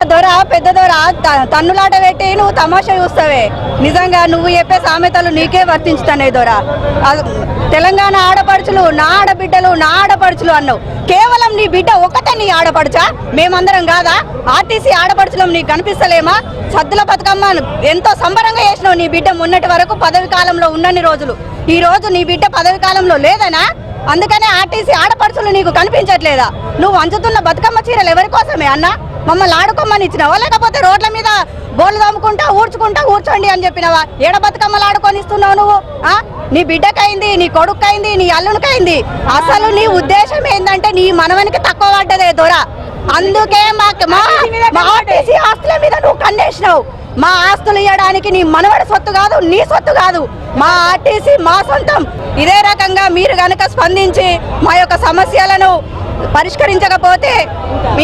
దొర పెద్ద దొర త- తన్నులాట పెట్టి నువ్వు తమాషా చూస్తావే. నిజంగా నువ్వు చెప్పే సామెతలు నీకే వర్తించుతున్నాయి దొర. తెలంగాణ ఆడపడుచులు నా ఆడబిడ్డలు నా ఆడపడుచులు అన్నావు. కేవలం నీ బిడ్డ ఒకటే నీ ఆడపడుచా? మేమందరం కాదా? ఆర్టీసీ ఆడపడుచులం నీకు కనిపిస్తలేమా? సద్దుల బతుకమ్మ ఎంతో సంబరంగా చేసినావు నీ బిడ్డ మొన్నటి వరకు పదవి కాలంలో ఉన్నన్ని రోజులు. ఈ రోజు నీ బిడ్డ పదవి కాలంలో లేదనా? అందుకనే ఆర్టీసీ ఆడపడుచులు నీకు కనిపించట్లేదా? నువ్వు అంచుతున్న బతుకమ్మ చీరలు ఎవరి కోసమే అన్నా? మమ్మల్ని ఆడుకోమని ఇచ్చినావా? లేకపోతే రోడ్ల మీద బోర్లు తమ్ముకుంటా ఊడ్చుకుంటా కూర్చోండి అని చెప్పినావా? ఏడ బతుకమ్మలు ఆడుకొని ఇస్తున్నావు నువ్వు? ఆ? నీ బిడ్డకైంది నీ కొడుకైంది నీ అల్లునికైంది. అసలు నీ ఉద్దేశం ఏంటంటే నీ మనవనికి తక్కువ పడ్డదే దొర. అందుకే మా ఆర్టీసీ ఆస్తుల మీద నువ్వు కన్నేసినావు. మా ఆస్తులు ఇవ్వడానికి నీ మనవడి సొత్తు కాదు నీ సొత్తు కాదు. మా ఆర్టీసీ మా సొంతం. ఇదే రకంగా మీరు గనక స్పందించి మా యొక్క సమస్యలను పరిష్కరించకపోతే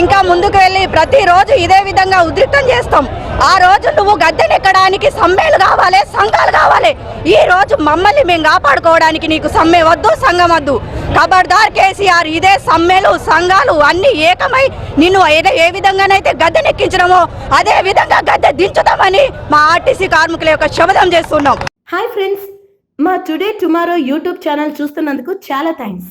ఇంకా ముందుకు వెళ్ళి ప్రతిరోజు ఇదే విధంగా ఉద్రిక్తం చేస్తాం. ఆ రోజు నువ్వు గద్దెనెక్కడానికి సమ్మెలు కావాలి సంఘాలు కావాలి. ఈ రోజు మమ్మల్ని మేము కాపాడుకోవడానికి నీకు సమ్మె వద్దు సంఘం వద్దు. ఖబర్దార్ కేసీఆర్ ఇదే సమ్మెలు సంఘాలు అన్ని ఏకమై నిన్ను ఏదో ఏ విధంగానైతే గద్దెనెక్కించడమో అదే విధంగా గద్దె దించుతామని మా ఆర్టీసీ కార్మికుల యొక్క శబదం చేస్తున్నాం. హాయ్ ఫ్రెండ్స్ మా టుడే టుమారో యూట్యూబ్ ఛానల్ చూస్తున్నందుకు చాలా థ్యాంక్స్